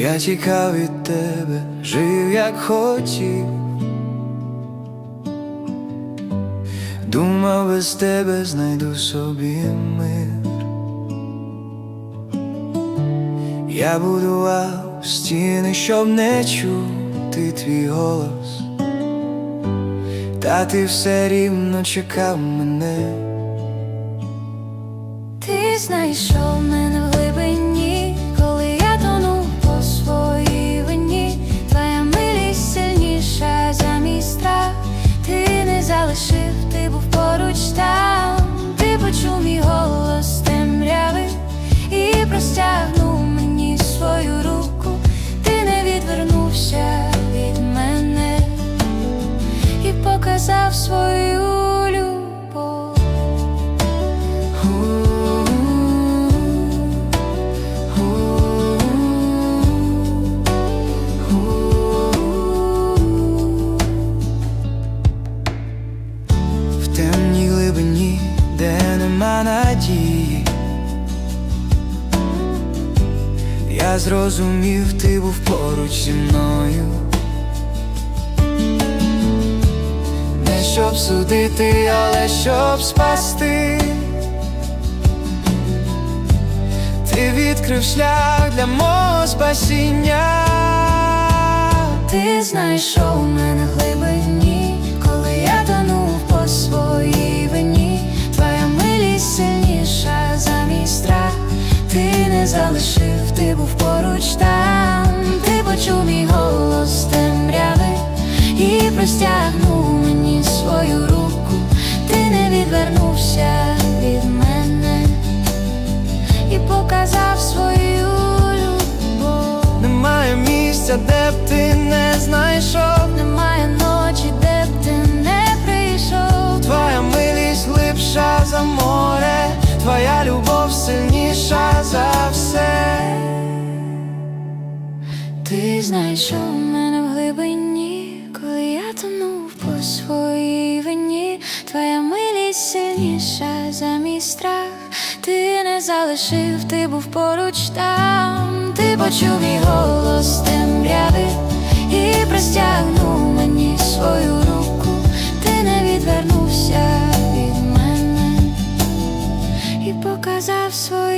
Я тікав від тебе, жив як хотів. Думав, без тебе знайду собі мир. Я будував стіни, щоб не чути твій голос. Та ти все рівно чекав мене. Ти знайшов мене показав свою любов. Надії. Я зрозумів, ти був поруч зі мною. Щоб судити, але щоб спасти. Ти відкрив шлях для мого спасіння. Ти знайшов мене глибині, коли я тонув по своїй вині. Твоя милість сильніша за мій страх. Ти не залишив, ти був поруч там. Ти почув мій голос темряви і простягнув місця, де б ти не знайшов. Немає ночі, де б ти не прийшов. Твоя милість глибша за море, твоя любов сильніша за все. Ти знайшов мене в глибині, коли я тонув по своїй вині. Твоя милість сильніша за мій страх. Ти не залишив, ти був поруч там почув мій голос темряви і простягнув мені свою руку, ти не відвернувся від мене і показав свою.